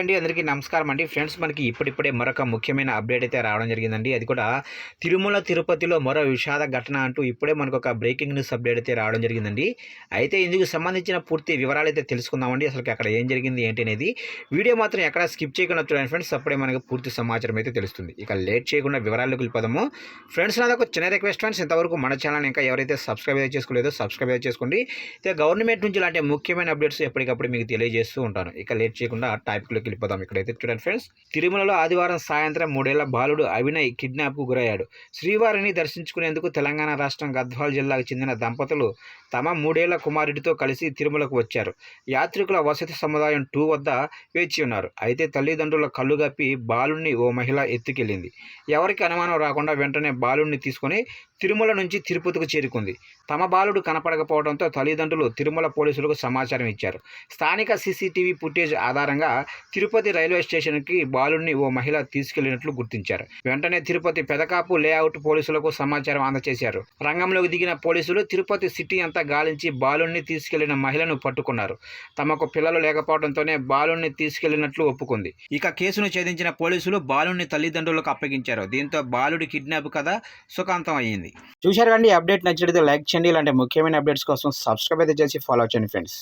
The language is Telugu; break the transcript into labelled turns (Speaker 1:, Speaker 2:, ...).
Speaker 1: అండి అందరికీ నమస్కారం అండి. ఫ్రెండ్స్ మనకి ఇప్పుడిప్పుడే మరొక ముఖ్యమైన అప్డేట్ అయితే రావడం జరిగిందండి. అది కూడా తిరుమల తిరుపతిలో మరో విషాద ఘటన అంటూ ఇప్పుడే మనకు ఒక బ్రేకింగ్ న్యూస్ అప్డేట్ అయితే రావడం జరిగిందండి. అయితే ఇందుకు సంబంధించిన పూర్తి వివరాలు అయితే తెలుసుకుందామండి. అసలు అక్కడ ఏం జరిగింది ఏంటి అనేది వీడియో మాత్రం ఎక్కడ స్కిప్ చేయకుండా చూడండి ఫ్రెండ్స్. అప్పుడే మనకు పూర్తి సమాచారం అయితే తెలుస్తుంది. ఇక లేట్ చేయకుండా వివరాల్లోకి వెళ్ళిపోదాము. ఫ్రెండ్స్ నాది ఒక చిన్న రిక్వెస్ట్ ఫ్రెండ్స్. ఇంతవరకు మన ఛానల్ ఇంకా ఎవరైతే సబ్స్క్రైబ్ అయితే చేసుకోలేదో సబ్స్క్రైబ్ అయితే చేసుకోండి. ఇక గవర్నమెంట్ నుంచి ఇలాంటి ముఖ్యమైన అప్డేట్స్ ఎప్పటికప్పుడు మీకు తెలియజేస్తూ ఉంటాను. ఇక లేట్ చేయకుండా టాపిక్లోకి వెళ్ళిపోదాం ఇక్కడైతే. చూడండి ఫ్రెండ్స్ తిరుమలలో ఆదివారం సాయంత్రం మూడేళ్ళ బాలుడు అవినయ్ కిడ్నాప్కు గురయ్యాడు. శ్రీవారిని దర్శించుకునేందుకు తెలంగాణ రాష్ట్రం గద్వాల్ జిల్లాకు చెందిన దంపతులు తమ మూడేళ్ళ కుమారుడితో కలిసి తిరుమలకు వచ్చారు. యాత్రికుల వసతి సముదాయం టూ వద్ద వేచి ఉన్నారు. అయితే తల్లిదండ్రుల కళ్ళు గప్పి బాలుణ్ణి ఓ మహిళ ఎత్తుకెళ్ళింది. ఎవరికి అనుమానం రాకుండా వెంటనే బాలుణ్ణి తీసుకొని తిరుమల నుంచి తిరుపతికి చేరుకుంది. తమ బాలుడు కనపడకపోవడంతో తల్లిదండ్రులు తిరుమల పోలీసులకు సమాచారం ఇచ్చారు. స్థానిక సీసీటీవీ ఫుటేజ్ ఆధారంగా తిరుపతి రైల్వే స్టేషన్కి బాలుడిని ఓ మహిళ తీసుకెళ్ళినట్లు గుర్తించారు. వెంటనే తిరుపతి పెదకాపు లేఅవుట్ పోలీసులకు సమాచారం అందజేశారు. రంగంలోకి దిగిన పోలీసులు తిరుపతి సిటీ అంతా గాలించి బాలుడిని తీసుకెళ్ళిన మహిళను పట్టుకున్నారు. తమకు పిల్లలు లేకపోవడంతోనే బాలుడిని తీసుకెళ్ళినట్లు ఒప్పుకుంది. ఇక కేసును ఛేదించిన పోలీసులు బాలుడిని తల్లిదండ్రులకు అప్పగించారు. దీంతో బాలుడి కిడ్నాప్ కథ సుఖాంతం అయ్యింది చూశారు కండి అప్డేట్ నచ్చినట్లయితే లైక్ చేయండి. ఇలాంటి ముఖ్యమైన అప్డేట్స్ కోసం సబ్స్క్రైబ్ అయితే చేసి ఫాలో చేయండి ఫ్రెండ్స్.